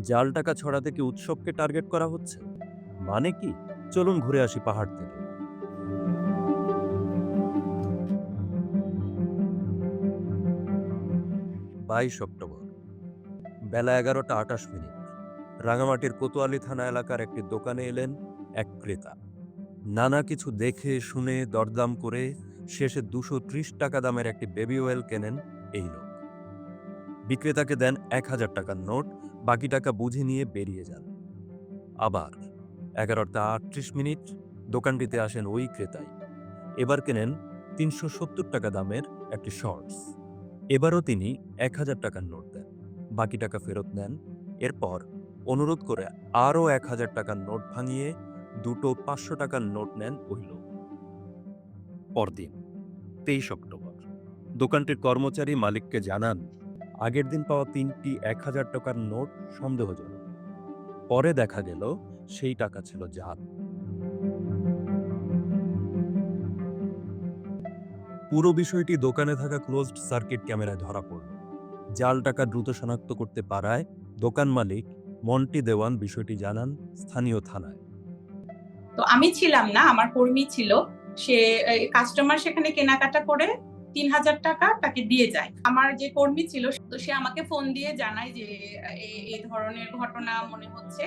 জাল টাকা ছড়াতে কি উৎসবকে টার্গেট করা হচ্ছে? মানে কি? চলুন ঘুরে আসি পাহাড় থেকে। বাইশ অক্টোবর। বেলা এগারোটা আটাশ মিনিট। রাঙামাটির কোতোয়ালি থানা এলাকার একটি দোকানে এলেন এক ক্রেতা। নানা কিছু দেখে, শুনে, দরদাম করে শেষে দুশো ত্রিশ টাকা দামের একটি বেবি অয়েল কেনেন এই লোক। বিক্রেতাকে দেন এক হাজার টাকার নোট বাকি টাকা বুঝে নিয়ে বেরিয়ে যান। আবার এগারোটা আটত্রিশ মিনিট দোকানটিতে আসেন ওই ক্রেতাই। এবার কেনেন তিনশো সত্তর টাকা দামের একটি শর্টস এবারও তিনি এক হাজার টাকার নোট দেন। বাকি টাকা ফেরত নেন। এরপর অনুরোধ করে আরও এক হাজার টাকার নোট ভাঙিয়ে দুটো পাঁচশো টাকার নোট নেন ওই লোক। পরদিন, তেইশ অক্টোবর, দোকানটির কর্মচারী মালিককে জানান আগের দিন পাওয়া তিনটি এক হাজার টাকার নোট সন্দেহজনক। পরে দেখা গেল সেই টাকা ছিল জাল পুরো বিষয়টি দোকানে থাকা ক্লোজড সার্কিট ক্যামেরায় ধরা পড়ল। জাল টাকা দ্রুত শনাক্ত করতে পারায় দোকান মালিক মন্টি দেওয়ান বিষয়টি জানান স্থানীয় থানায়। তো আমি ছিলাম না, আমার কর্মী ছিল। সে কাস্টমার সেখানে কেনাকাটা করে তিন হাজার টাকা তাকে দিয়ে যায়। আমার যে কর্মী ছিল, তো সে আমাকে ফোন দিয়ে জানায় যে এই ধরনের ঘটনা মনে হচ্ছে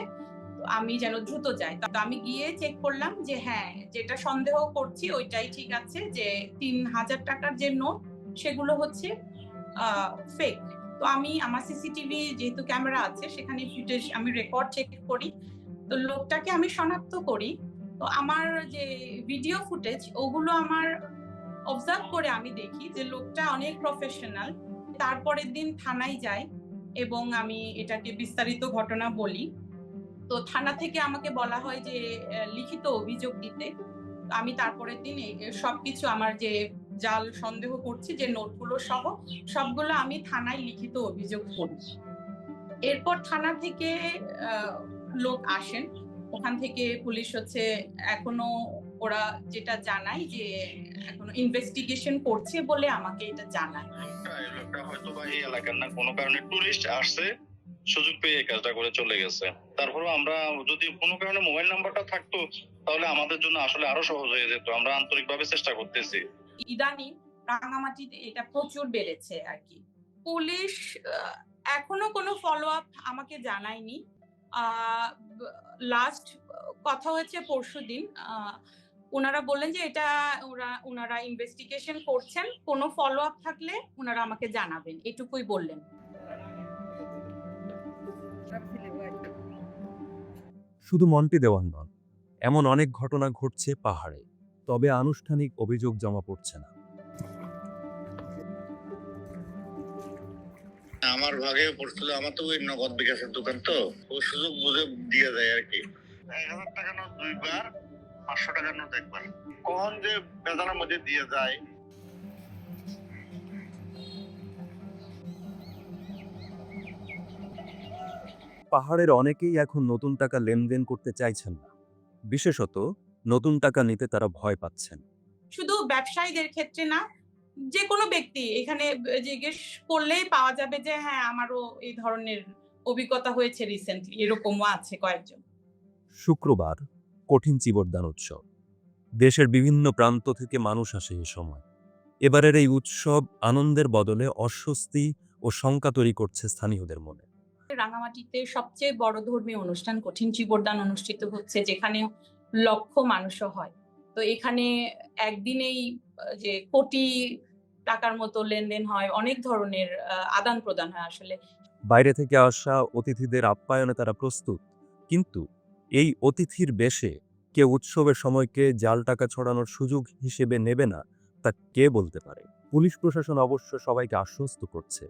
আমি যেন দ্রুত যাই। তো আমি গিয়ে চেক করলাম যে হ্যাঁ যেটা সন্দেহ করছি, ওইটাই ঠিক আছে যে তিন হাজার টাকার যে নোট সেগুলো হচ্ছে ফেক তো আমি আমার সিসিটিভি যেহেতু ক্যামেরা আছে, সেখানে ফুটেজ আমি রেকর্ড চেক করি। তো লোকটাকে আমি শনাক্ত করি। তো আমার যে ভিডিও ফুটেজ ওগুলো আমার অবজার্ভ করে আমি দেখি যে লোকটা অনেক প্রফেশনাল তারপরের দিন থানায় যায় এবং আমি এটাকে বিস্তারিত ঘটনা বলি। তো থানা থেকে আমাকে বলা হয় যে লিখিত অভিযোগ দিতে। আমি তারপরের দিন সবকিছু আমার যে জাল সন্দেহ করছি, যে নোটগুলো সহ, সবগুলো আমি থানায় লিখিত অভিযোগ করি। এরপর থানা থেকে লোক আসেন। ওখান থেকে পুলিশ হচ্ছে এখনও ওরা যেটা জানায় যে এখনও ইনভেস্টিগেশন করছে বলে আমাকে এটা জানায়। লোকটা হয়তো বা এই এলাকার না কোনো কারণে টুরিস্ট আসছে সুযোগ পেয়ে এই কাজটা করে চলে গেছে। তারপরে আমরা যদি কোনো কারণে মোবাইল নাম্বারটা থাকতো তাহলে আমাদের জন্য আসলে আরও সহজ হয়ে যেত। আমরা আন্তরিকভাবে চেষ্টা করতেছি। ইদানিং রাঙামাটিতে এটা প্রচুর বেড়েছে আর কি। পুলিশ এখনও কোনো ফলো আপ আমাকে জানায়নি। লাস্ট কথা হয়েছে পরশু দিন ওনারা বললেন যে এটা ওরা ওনারা ইনভেস্টিগেশন করছেন কোনো ফলো আপ থাকলে ওনারা আমাকে জানাবেন এটুকুই বললেন। শুধু মন্টি দেওয়ান নন এমন অনেক ঘটনা ঘটছে পাহাড়ে তবে আনুষ্ঠানিক অভিযোগ জমা পড়ছে না। আমার ভাগে পড়ছিল আমার তো ওই নগদ বিকাশের দোকান তো ও সুযোগ বুঝে দিয়ে যায় আর কি। এক হাজার টাকা নোট দুইবার পাঁচশো টাকার নোট একবার কখন যে বেজানের মধ্যে দিয়ে যায়। পাহাড়ের অনেকেই এখন নতুন টাকা লেনদেন করতে চাইছেন না। বিশেষত নতুন টাকা নিতে তারা ভয় পাচ্ছেন। শুধু ব্যবসায়ীদের ক্ষেত্রে না যে কোনো ব্যক্তি এখানে জিজ্ঞেস করলেই পাওয়া যাবে যে হ্যাঁ আমারও এই ধরনের অভিজ্ঞতা হয়েছে রিসেন্টলি এরকমও আছে কয়েকজন। শুক্রবার কঠিন চিবরদান উৎসব। দেশের বিভিন্ন প্রান্ত থেকে মানুষ আসে এই সময়। এবারের এই উৎসব আনন্দের বদলে অস্বস্তি ও শঙ্কা তৈরি করছে স্থানীয়দের মনে। রাঙামাটিতে সবচেয়ে বড় ধর্মীয় অনুষ্ঠান কঠিন চিবরদান অনুষ্ঠিত হচ্ছে যেখানে লক্ষ মানুষও হয়। তো এখানে একদিনেই যে কোটি টাকার মতো লেনদেন হয় অনেক ধরনের আদান প্রদান হয় আসলে। বাইরে থেকে আসা অতিথিদের আপ্যায়নে তারা প্রস্তুত। কিন্তু এই অতিথির বেশে কেউ উৎসবের সময়কে জাল টাকা ছড়ানোর সুযোগ হিসেবে নেবে না তা কে বলতে পারে? পুলিশ প্রশাসন অবশ্য সবাইকে আশ্বস্ত করছে।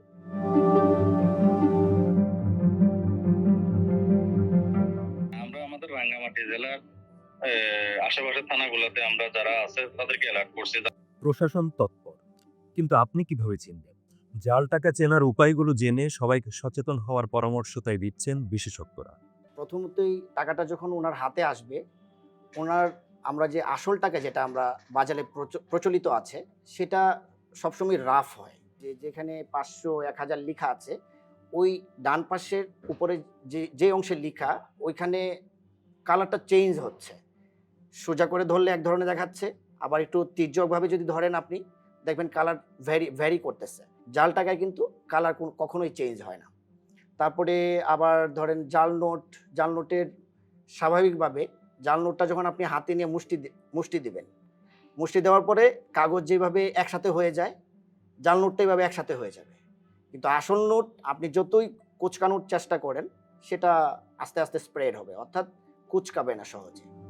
আমরা আমাদের রাঙ্গামাটি জেলার আহ, আশেপাশের থানাগুলোতে আমরা যারা আছে তাদেরকে অ্যালার্ট করছি। প্রশাসন তৎপর। কিন্তু আপনি কীভাবে চিনবেন জাল টাকা চেনার উপায়গুলো জেনে সবাইকে সচেতন হওয়ার পরামর্শ তাই দিচ্ছেন বিশেষজ্ঞরা। প্রথমতই টাকাটা যখন ওনার হাতে আসবে, ওনার আমরা যে আসল টাকা যেটা আমরা বাজারে প্রচ- প্রচলিত আছে, সেটা সবসময় রাফ হয়। যে যেখানে পাঁচশো, এক হাজার লেখা আছে, ওই ডান পাশের উপরে যে যে অংশে লেখা, ওইখানে কালারটা চেঞ্জ হচ্ছে। সোজা করে ধরলে এক ধরনের দেখাচ্ছে, আবার একটু তির্যকভাবে যদি ধরেন আপনি, দেখবেন কালার ভ্যারি ভ্যারি করতেছে। জাল টাকায় কিন্তু কালার কখনোই চেঞ্জ হয় না। তারপরে আবার ধরেন জাল নোট, জাল নোটের স্বাভাবিকভাবে জাল নোটটা যখন আপনি হাতে নিয়ে মুষ্টি মুষ্টি দেবেন, মুষ্টি দেওয়ার পরে কাগজ যেভাবে একসাথে হয়ে যায়, জাল নোটটা এইভাবে একসাথে হয়ে যাবে। কিন্তু আসল নোট আপনি যতই কুচকানোর চেষ্টা করেন, সেটা আস্তে আস্তে স্প্রেড হবে, অর্থাৎ কুচকাবে না সহজে।